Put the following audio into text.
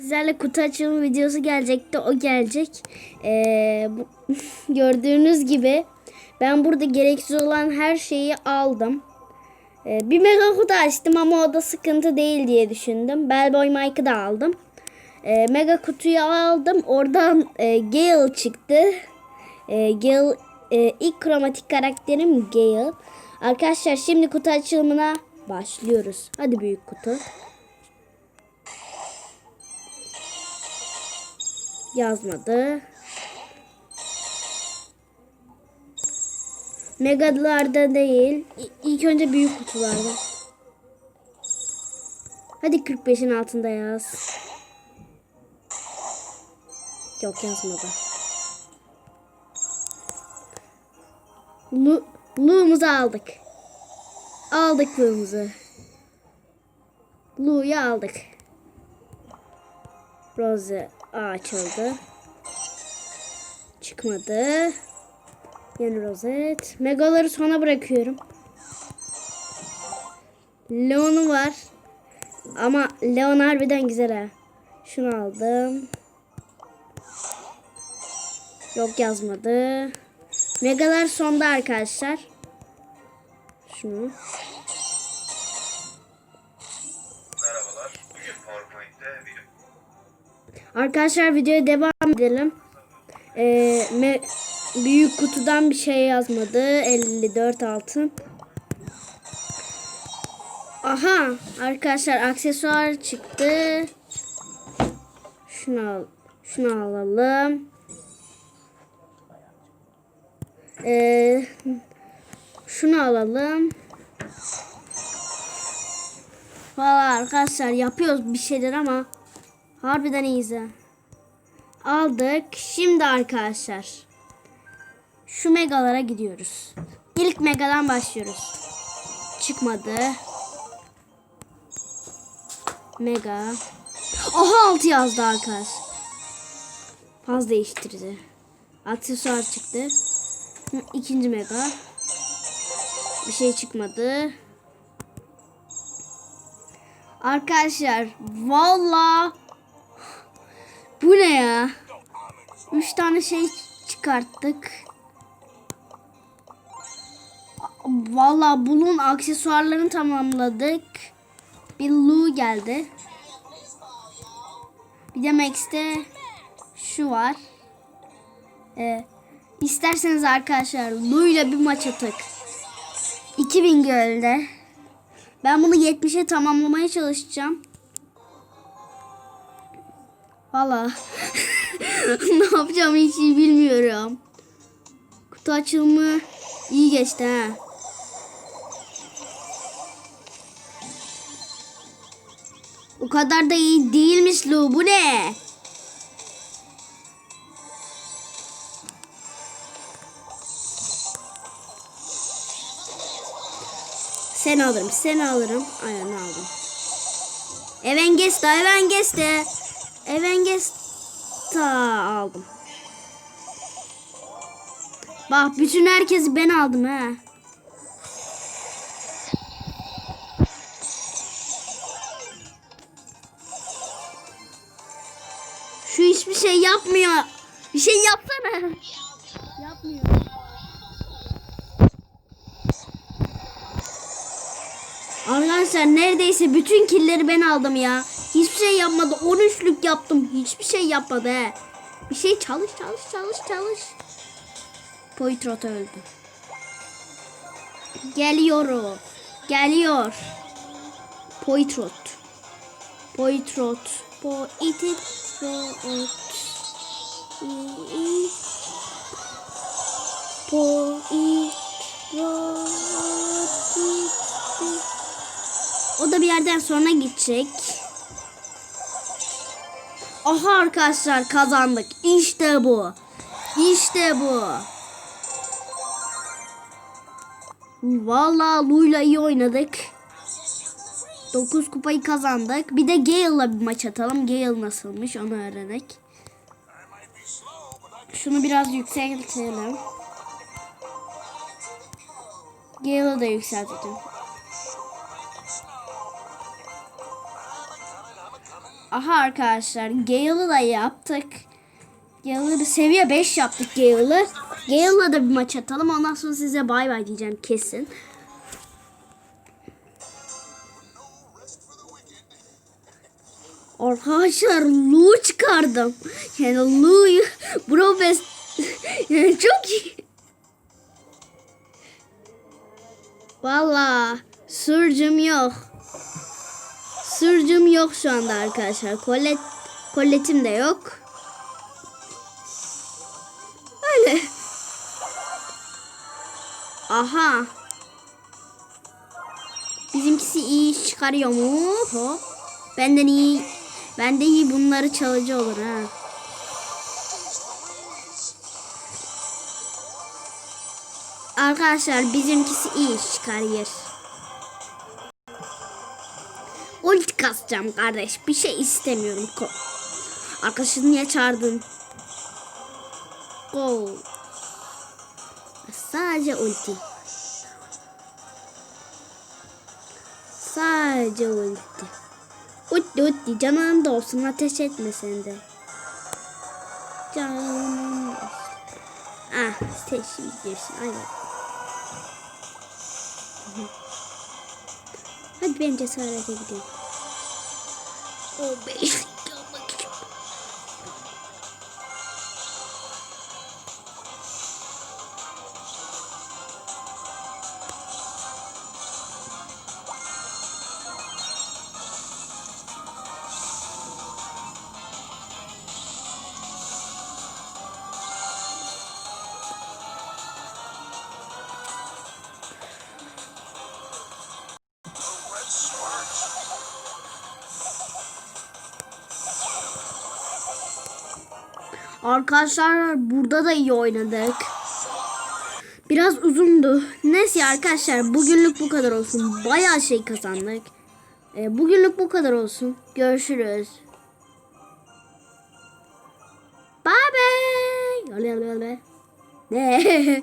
Sizlerle kutu açılımı videosu gelecekti. O gelecek. Ee, bu- gördüğünüz gibi ben burada gereksiz olan her şeyi aldım. Ee, bir mega kutu açtım ama o da sıkıntı değil diye düşündüm. Bellboy Mike'ı da aldım. Ee, mega kutuyu aldım. Oradan e, Gale çıktı. E, Gale e, ilk kromatik karakterim Gale. Arkadaşlar şimdi kutu açılımına başlıyoruz. Hadi büyük kutu. Yazmadı. Megalarda değil. İlk önce büyük kutularda. Hadi 45'in altında yaz. Yok yazmadı. Lu, Lu'muzu aldık. Aldık Lu'muzu. Lu'yu aldık. Rose açıldı. Çıkmadı. Yeni rozet. Megaları sona bırakıyorum. Leon'u var. Ama Leon harbiden güzel ha. Şunu aldım. Yok yazmadı. Megalar sonda arkadaşlar. Şunu. Merhabalar. Bugün PowerPoint'te Arkadaşlar videoya devam edelim. Ee, me- büyük kutudan bir şey yazmadı. 54 altın. Aha arkadaşlar aksesuar çıktı. Şunu al, şunu alalım. Ee, şunu alalım. Valla arkadaşlar yapıyoruz bir şeyler ama Harbiden iyiyiz ha. Aldık. Şimdi arkadaşlar. Şu megalara gidiyoruz. İlk megadan başlıyoruz. Çıkmadı. Mega. Oha altı yazdı arkadaş. Faz değiştirdi. Aksesuar çıktı. İkinci mega. Bir şey çıkmadı. Arkadaşlar valla bu ne ya? Üç tane şey çıkarttık. Valla bunun aksesuarlarını tamamladık. Bir Lu geldi. Bir de Max'te şu var. Ee, isterseniz arkadaşlar Lu ile bir maç atak. 2000 gölde. Ben bunu 70'e tamamlamaya çalışacağım. Valla. ne yapacağım hiç iyi bilmiyorum. Kutu açılımı iyi geçti ha. O kadar da iyi değilmiş Lu. Bu ne? Seni alırım, seni alırım. Aynen aldım. Evengesta, Evengesta. Evengesta aldım. Bak bütün herkesi ben aldım ha. Şu hiçbir şey yapmıyor. Bir şey yapsana. Yapmıyor. Arkadaşlar neredeyse bütün killeri ben aldım ya. Hiçbir şey yapmadı. 13'lük yaptım. Hiçbir şey yapmadı he. Bir şey çalış çalış çalış çalış. Poitrot öldü. Geliyor. Geliyor. Poitrot. Poitrot. Poitrot. Poitrot. O da bir yerden sonra gidecek. Aha arkadaşlar kazandık. İşte bu. İşte bu. Vallahi Lu'yla iyi oynadık. 9 kupayı kazandık. Bir de Gale'la bir maç atalım. Gale nasılmış onu öğrenek. Şunu biraz yükseltelim. Gale'ı da yükseltelim. Aha arkadaşlar Gale'ı da yaptık. Gale'ı seviye 5 yaptık Gale'ı. Gale'la da bir maç atalım. Ondan sonra size bay bay diyeceğim kesin. Arkadaşlar Lu çıkardım. Yani Lu'yu Bro Best yani çok iyi. Valla sırcım yok. Sırcım yok şu anda arkadaşlar. Kolet, koletim de yok. Öyle. Aha. Bizimkisi iyi iş çıkarıyor mu? Hop. Benden iyi. Bende iyi bunları çalıcı olur ha. Arkadaşlar bizimkisi iyi iş çıkarıyor. Kasacağım kardeş. Bir şey istemiyorum. Ko Arkadaşını niye çağırdın? Go. Sadece ulti. Sadece ulti. Ulti ulti canın da olsun ateş etme sen de. Canım. Ah sen şimdi girsin aynen. Hadi ben cesarete gideyim. O Arkadaşlar burada da iyi oynadık. Biraz uzundu. Neyse arkadaşlar bugünlük bu kadar olsun. Bayağı şey kazandık. E, bugünlük bu kadar olsun. Görüşürüz. Bye bye. Ne?